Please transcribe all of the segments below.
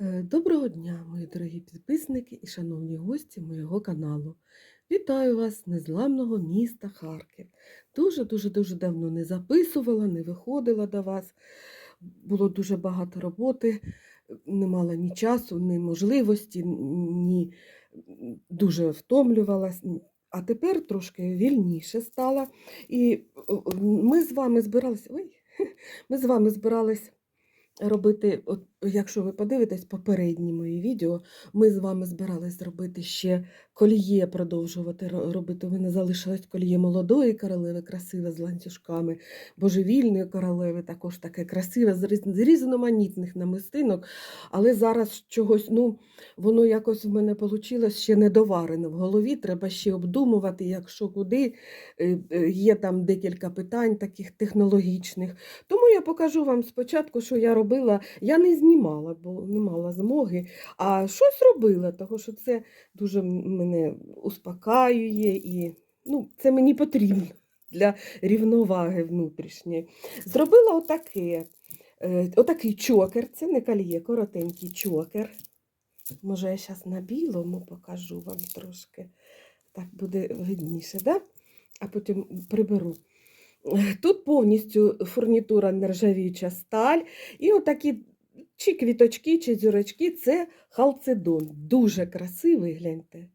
Е, Доброго дня, мої дорогі підписники і шановні гості моєго каналу. Вітаю вас з незламного міста Харків. Дуже-дуже дуже давно не записувала, не виходила до вас. Було дуже багато роботи, не мала ні часу, ні можливості, ні дуже втомлювалась. А тепер трошки вільніше стала. І ми з вами збиралися. Ой, ми з вами збирались робити, якщо ви подивитесь попередні мої відео, ми з вами збирались зробити ще коліє, продовжувати робити. У мене залишилось коліє молодої королеви, красиве з ланцюжками, божевільної королеви, також таке красиве, з різноманітних намистинок. Але зараз чогось, ну, воно якось в мене вийшло ще недоварене в голові. Треба ще обдумувати, як що куди. Е, е, Є там декілька питань таких технологічних. Тому я покажу вам спочатку, що я робила. Я не знімала, бо не мала змоги, а щось робила, тому що це дуже мене успокаює і ну, це мені потрібно для рівноваги внутрішньої. Зробила отаке. е, Отакий чокер, це не кольє, коротенький чокер. Може, я зараз на білому покажу вам трошки. Так буде видніше, да? а потім приберу. Тут повністю фурнітура нержавіюча сталь. І отакі чи квіточки, чи зірочки це халцедон. Дуже красивий, гляньте.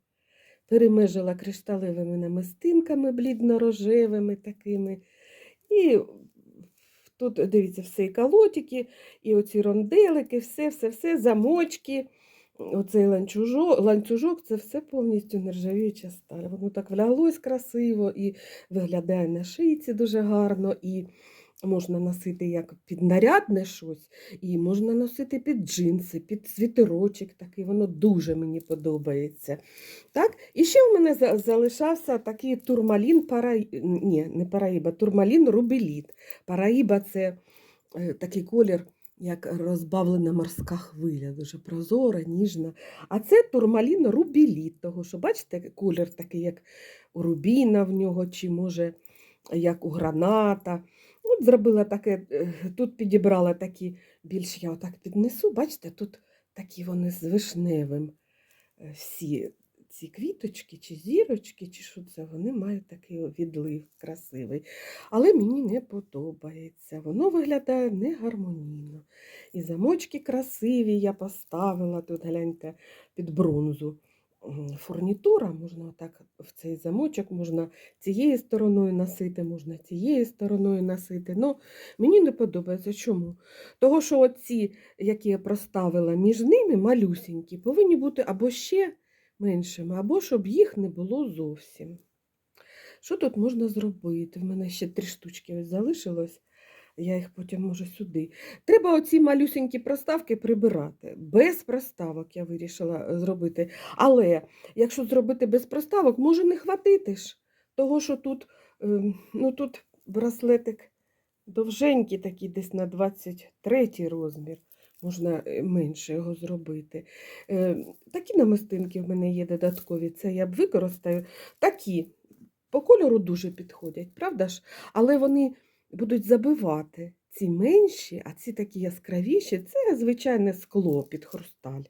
Перемежила кришталевими намистинками, блідно-рожевими такими. І тут, дивіться, все і колотики, і оці ронделики, все, все, все, замочки. Оцей ланцюжок, ланцюжок це все повністю нержавіюча сталь. Воно так вляглось красиво і виглядає на шийці дуже гарно, і можна носити як під нарядне щось, і можна носити під джинси, під світерочок такий, воно дуже мені подобається. Так? І ще в мене залишався такий турмалін пара... Ні, не параїба, турмалін рубеліт. Параїба це е, такий колір. Як розбавлена морська хвиля, дуже прозора, ніжна. А це турмалін рубіліт, того що, бачите, колір такий, як у рубіна в нього, чи може як у граната. От зробила таке, е, тут підібрала такі, більш я отак піднесу, бачите, тут такі вони з вишневим. е, Всі ці квіточки, чи зірочки, чи що це, вони мають такий відлив красивий. Але мені не подобається. Воно виглядає негармонійно. І замочки красиві я поставила тут, гляньте, під бронзу. Фурнітура, можна отак в цей замочок, можна цією стороною носити, можна цією стороною носити. Ну, мені не подобається. Чому? Того, що оці, які я проставила між ними, малюсінькі, повинні бути або ще меншими, або щоб їх не було зовсім. Що тут можна зробити? В мене ще три штучки ось залишилось. Я їх потім можу сюди. Треба оці малюсенькі проставки прибирати. Без проставок я вирішила е, зробити. Але якщо зробити без проставок, може не хватити ж. Того, що тут, ем, ну, тут браслетик довженький, такий десь на 23 розмір. Можна е, менше його зробити. Е, Такі намистинки в мене є додаткові. Це я б використаю. Такі по кольору дуже підходять, правда ж? Але вони будуть забивати ці менші, а ці такі яскравіші це звичайне скло під хрусталь,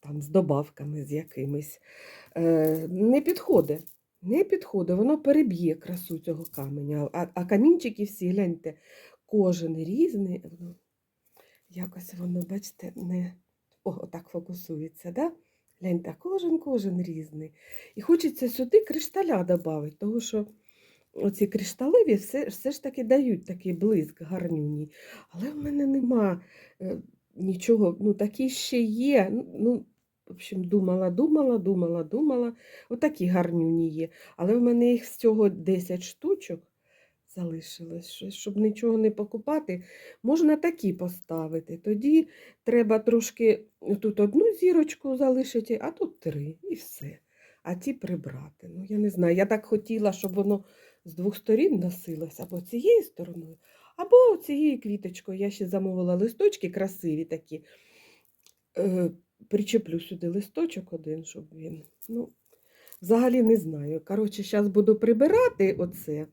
там з добавками з якимись. Е, не підходить. Не підходить, воно переб'є красу цього каменя. А, а камінчики всі, гляньте, кожен різний. Воно, якось воно, бачите, не О, отак фокусується. Да? Гляньте, кожен кожен різний. І хочеться сюди кришталя додати, тому що оці кришталеві все, все ж таки дають такий блиск гарнюній. Але в мене нема е, нічого, ну такі ще є. Ну, Ну, в общем, думала, думала, думала, думала. Отакі гарнюні є. Але в мене їх з цього 10 штучок залишилось. Щоб нічого не покупати, можна такі поставити. Тоді треба трошки тут одну зірочку залишити, а тут три, і все. А ті прибрати. Ну, я не знаю. Я так хотіла, щоб воно з двох сторін носилось, або цією стороною, або цією квіточкою. Я ще замовила листочки красиві такі. Е, причеплю сюди листочок один, щоб він. Ну, взагалі не знаю. Коротше, зараз буду прибирати оце,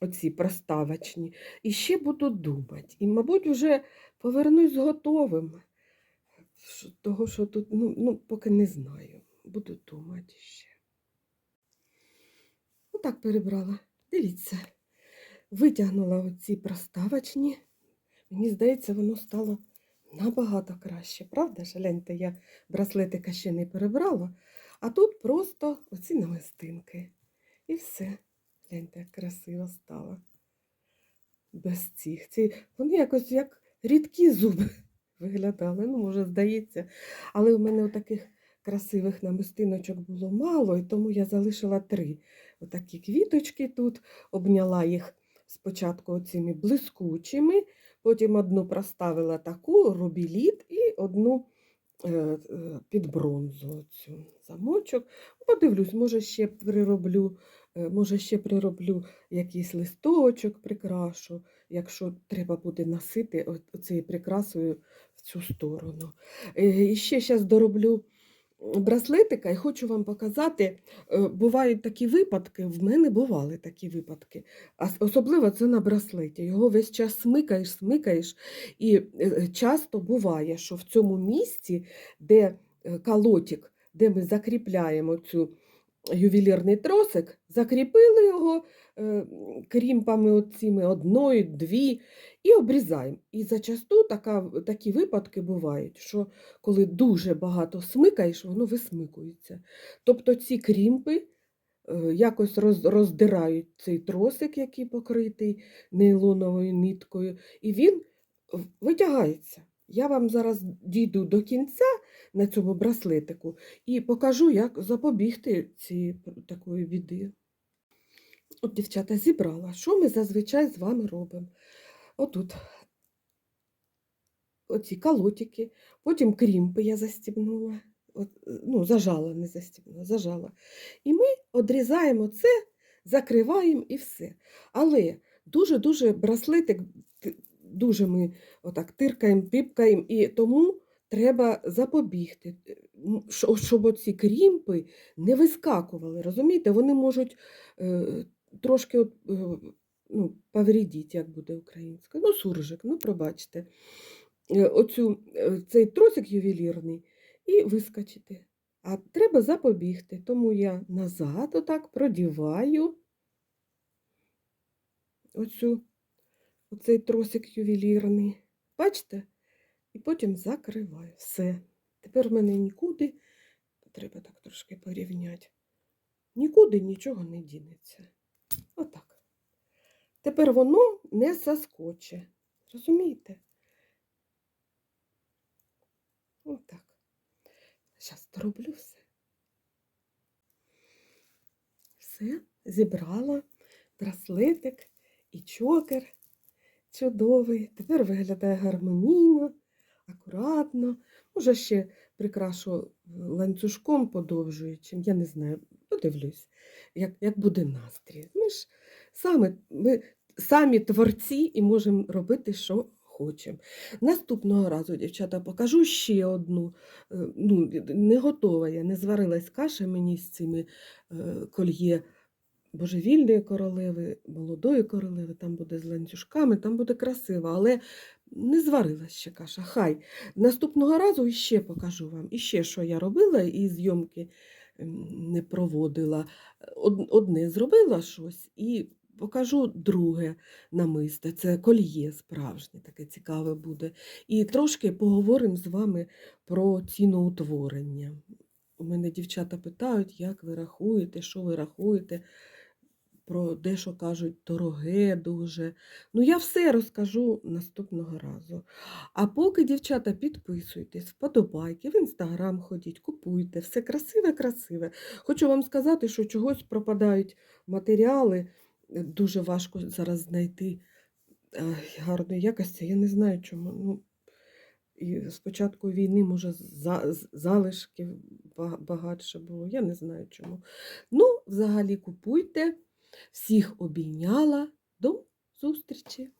оці проставочні, і ще буду думати. І, мабуть, вже повернусь з готовим. того, що тут, ну, ну, поки не знаю. Буду думати ще. Отак перебрала. Дивіться. Витягнула оці проставочні. Мені здається, воно стало набагато краще. Правда ж? Я браслетика ще не перебрала, а тут просто оці намистинки. І все. Гляньте, як красиво стало. Без цих. Ці, вони якось як рідкі зуби виглядали. Ну, може, здається. Але в мене таких красивих намистиночок було мало, і тому я залишила три. Отакі квіточки тут, обняла їх спочатку цими блискучими, потім одну проставила таку рубіліт і одну е, е, під бронзу цю замочок. Подивлюсь, може ще прироблю, е, може ще прироблю якийсь листочок, прикрашу, якщо треба буде носити цією прикрасою в цю сторону. І ще зараз дороблю браслетика і хочу вам показати, е, бувають такі випадки, в мене бували такі випадки. Особливо це на браслеті. Його весь час смикаєш, смикаєш, і е, часто буває, що в цьому місці, де е, де ми закріпляємо цю ювелірний тросик, закріпили його е, крімпами оціми одною, дві, і обрізаємо. І зачасту така, такі випадки бувають, що коли дуже багато смикаєш, воно висмикується. Тобто ці крімпи е, якось роз, роздирають цей тросик, який покритий нейлоновою ніткою, і він витягається. Я вам зараз дійду до кінця на цьому браслетику і покажу, як запобігти ці такої біди. Дівчата, зібрала. Що ми зазвичай з вами робимо? Отут оці колотики, потім крімпи я застібнула, от, ну, зажала, не застібнула, зажала. І ми одрізаємо це, закриваємо і все. Але дуже-дуже браслетик, дуже ми отак тиркаємо, піпкаємо, і тому треба запобігти, щоб оці крімпи не вискакували. Розумієте, вони можуть е, трошки от, е, ну, повредіть, як буде українською. Ну, суржик, ну, пробачте. Е, Оцю, е, цей тросик ювелірний і вискочити. А треба запобігти, тому я назад отак продіваю оцю, оцей тросик ювелірний. Бачите? І потім закриваю. Все. Тепер в мене нікуди, треба так трошки порівняти. Нікуди нічого не дінеться. Отак. Тепер воно не заскоче. Розумієте? Отак. Зараз дороблю все. Все, зібрала браслетик і чокер чудовий. Тепер виглядає гармонійно, акуратно. Може, ще прикрашу ланцюжком подовжуючим. Я не знаю, подивлюсь, як, як буде настрій. Ми ж самі, ми самі творці і можемо робити, що хочемо. Наступного разу, дівчата, покажу ще одну. Е, Ну, не готова я, не зварилась каша мені з цими е, кольє божевільної королеви, молодої королеви, там буде з ланцюжками, там буде красиво, але не зварилась ще каша. Хай. Наступного разу ще покажу вам, і ще, що я робила, і зйомки не проводила. Одне зробила щось і покажу друге намисте. Це кольє справжнє, таке цікаве буде. І трошки поговоримо з вами про ціноутворення. У мене дівчата питають, як ви рахуєте, що ви рахуєте, про дещо кажуть дороге дуже. Ну, я все розкажу наступного разу. А поки, дівчата, підписуйтесь, вподобайки, в інстаграм ходіть, купуйте, все красиве-красиве. Хочу вам сказати, що чогось пропадають матеріали, е, дуже важко зараз знайти гарної якості. Я не знаю чому. Ну, і з початку війни, може, за- залишків багатше було. Я не знаю чому. Ну, взагалі купуйте. Всіх обійняла. До зустрічі!